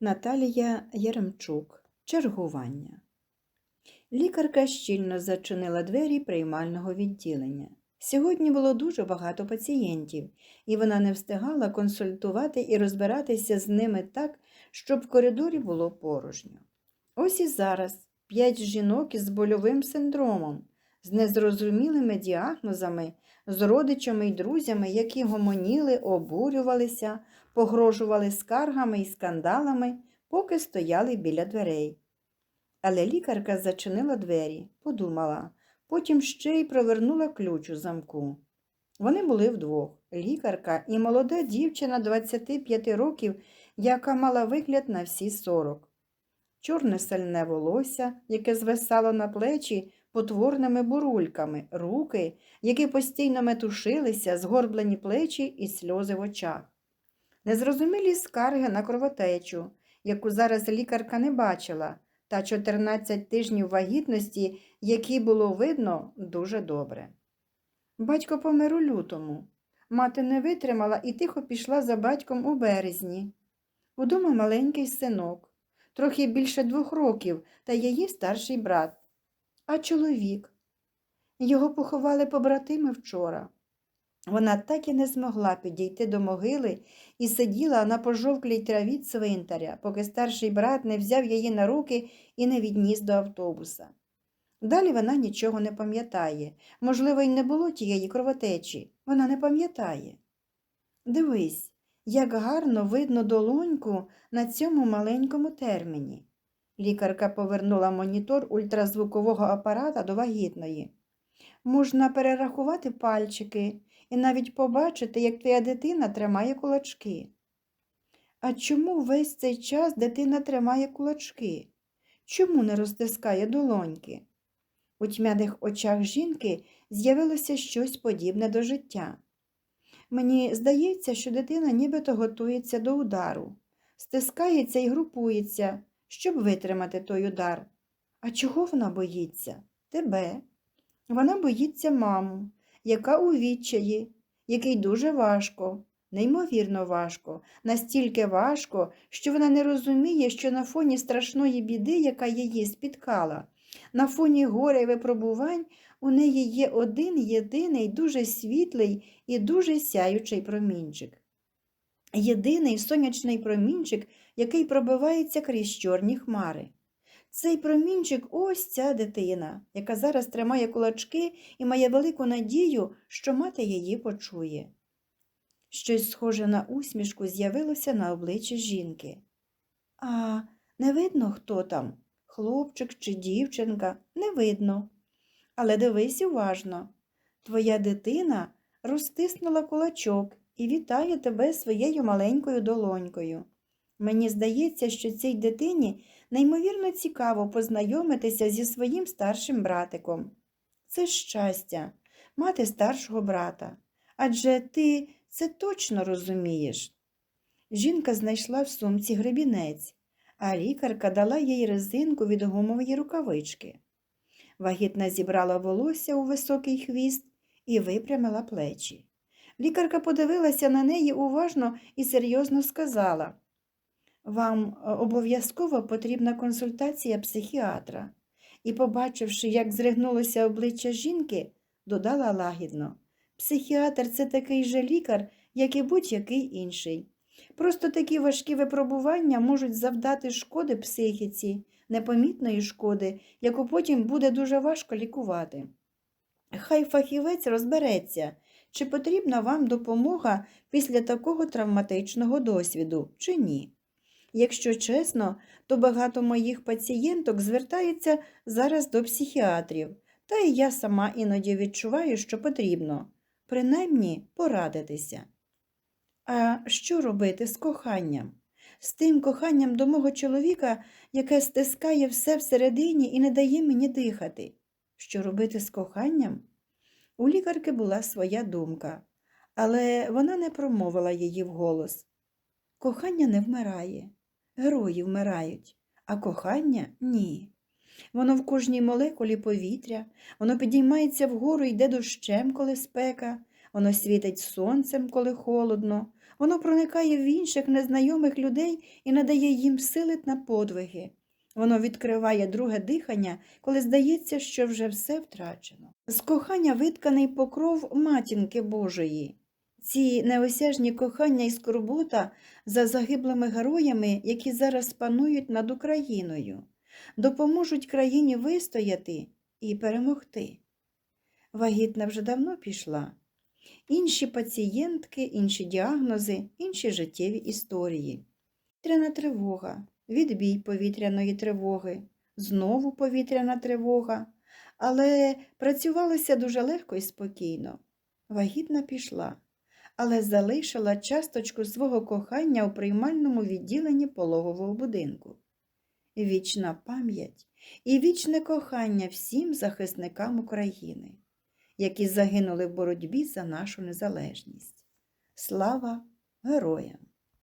Наталія Яремчук. Чергування. Лікарка щільно зачинила двері приймального відділення. Сьогодні було дуже багато пацієнтів, і вона не встигала консультувати і розбиратися з ними так, щоб в коридорі було порожньо. Ось і зараз п'ять жінок із больовим синдромом, з незрозумілими діагнозами, з родичами й друзями, які гомоніли, обурювалися, погрожували скаргами і скандалами, поки стояли біля дверей. Але лікарка зачинила двері, подумала, потім ще й провернула ключ у замку. Вони були вдвох лікарка і молода дівчина 25 років, яка мала вигляд на всі 40. Чорне сальне волосся, яке звисало на плечі потворними бурульками, руки, які постійно метушилися, згорблені плечі і сльози в очах. Незрозумілі скарги на кровотечу, яку зараз лікарка не бачила, та 14 тижнів вагітності, які було видно дуже добре. Батько помер у лютому. Мати не витримала і тихо пішла за батьком у березні. Удома маленький синок, трохи більше двох років, та її старший брат. А чоловік. Його поховали побратими вчора. Вона так і не змогла підійти до могили і сиділа на пожовклій траві цвинтаря, поки старший брат не взяв її на руки і не відніс до автобуса. Далі вона нічого не пам'ятає. Можливо, й не було тієї кровотечі. Вона не пам'ятає. Дивись, як гарно видно долоньку на цьому маленькому терміні. Лікарка повернула монітор ультразвукового апарата до вагітної. Можна перерахувати пальчики і навіть побачити, як твоя дитина тримає кулачки. А чому весь цей час дитина тримає кулачки? Чому не розтискає долоньки? У тьмяних очах жінки з'явилося щось подібне до життя. Мені здається, що дитина нібито готується до удару, стискається і групується, щоб витримати той удар. А чого вона боїться? Тебе. Вона боїться маму, яка у відчаї, який дуже важко, неймовірно важко, настільки важко, що вона не розуміє, що на фоні страшної біди, яка її спіткала, на фоні горя й випробувань у неї є один єдиний дуже світлий і дуже сяючий промінчик. Єдиний сонячний промінчик, який пробивається крізь чорні хмари. Цей промінчик ось ця дитина, яка зараз тримає кулачки і має велику надію, що мати її почує. Щось схоже на усмішку з'явилося на обличчі жінки. А не видно, хто там, хлопчик чи дівчинка, не видно. Але дивись уважно. Твоя дитина розтиснула кулачок і вітає тебе своєю маленькою долонькою. Мені здається, що цій дитині неймовірно цікаво познайомитися зі своїм старшим братиком. Це щастя, мати старшого брата. Адже ти це точно розумієш. Жінка знайшла в сумці гребінець, а лікарка дала їй резинку від гумової рукавички. Вагітна зібрала волосся у високий хвіст і випрямила плечі. Лікарка подивилася на неї уважно і серйозно сказала Вам е, обов'язково потрібна консультація психіатра. І, побачивши, як зригнулося обличчя жінки, додала лагідно Психіатр це такий же лікар, як і будь-який інший. Просто такі важкі випробування можуть завдати шкоди психіці, непомітної шкоди, яку потім буде дуже важко лікувати. Хай фахівець розбереться, чи потрібна вам допомога після такого травматичного досвіду, чи ні. Якщо чесно, то багато моїх пацієнток звертаються зараз до психіатрів, та і я сама іноді відчуваю, що потрібно, принаймні порадитися. А що робити з коханням? З тим коханням до мого чоловіка, яке стискає все всередині і не дає мені дихати. Що робити з коханням? У лікарки була своя думка, але вона не промовила її вголос. Кохання не вмирає, герої вмирають, а кохання ні. Воно в кожній молекулі повітря, воно підіймається вгору йде дощем, коли спека, воно світить сонцем, коли холодно, Воно проникає в інших незнайомих людей і надає їм сили на подвиги. Воно відкриває друге дихання, коли здається, що вже все втрачено. З кохання витканий покров матінки Божої. Ці неосяжні кохання і скорбота за загиблими героями, які зараз панують над Україною, допоможуть країні вистояти і перемогти. Вагітна вже давно пішла. Інші пацієнтки, інші діагнози, інші життєві історії. Повітряна тривога, відбій повітряної тривоги, знову повітряна тривога, але працювалося дуже легко і спокійно. Вагітна пішла, але залишила часточку свого кохання у приймальному відділенні пологового будинку. Вічна пам'ять і вічне кохання всім захисникам України, які загинули в боротьбі за нашу незалежність. Слава героям!